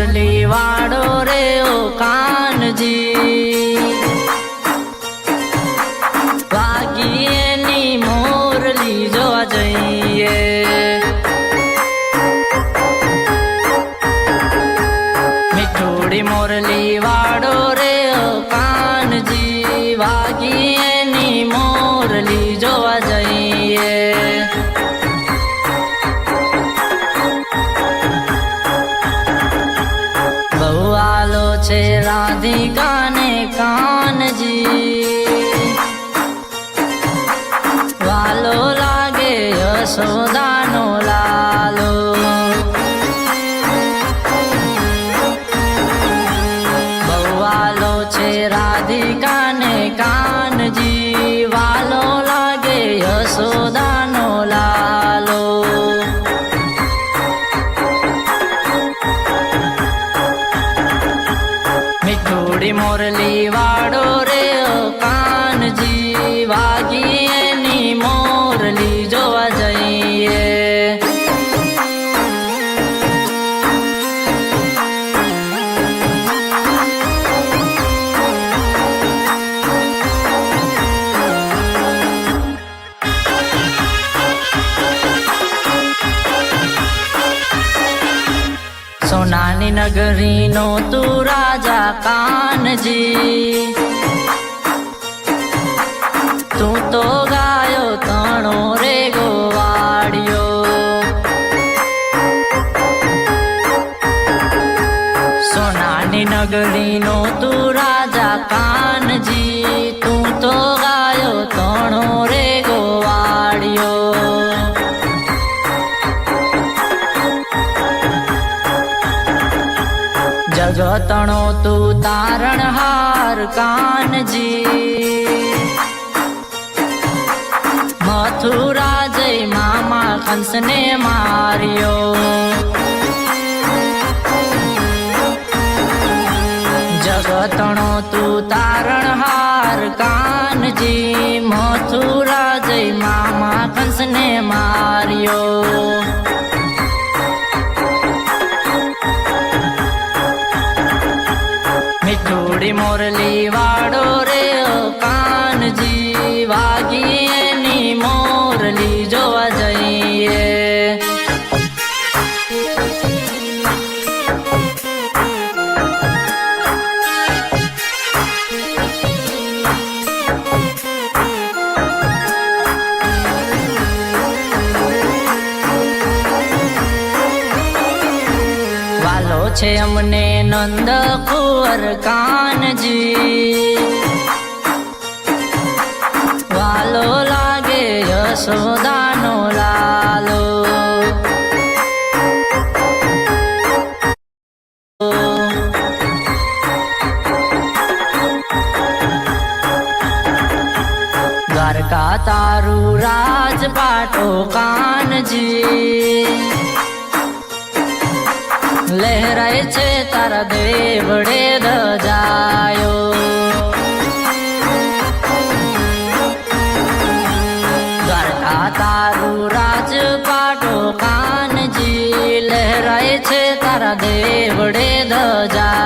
naturally દાનો Lalo બહુવાલો છે રાધિકાને કાનજી વાલો લાગે યશોદાનો લાલો મીઠોડી મોરલી મારી નગરીનો તું રાજા કાનજી તું તો રતણો તું તારણહાર કાનજી. મથુરા જય મામા કંસને માર્યો. જગતણો તું તારણહાર કાનજી. મથુરા જય મામા કંસને માર્યો. મોરલી વા છે અમને નંદ કુંવર કાનજી. વાલો લાગે યશોદાનો લાલો. દ્વારકા તારું રાજપાટો કાનજી લહેરાય છે તારા દેવડે દજાયો દ્વારકા તારું રાજપાટો કાનજી લહેરાય છે તારા દેવડે દજાયો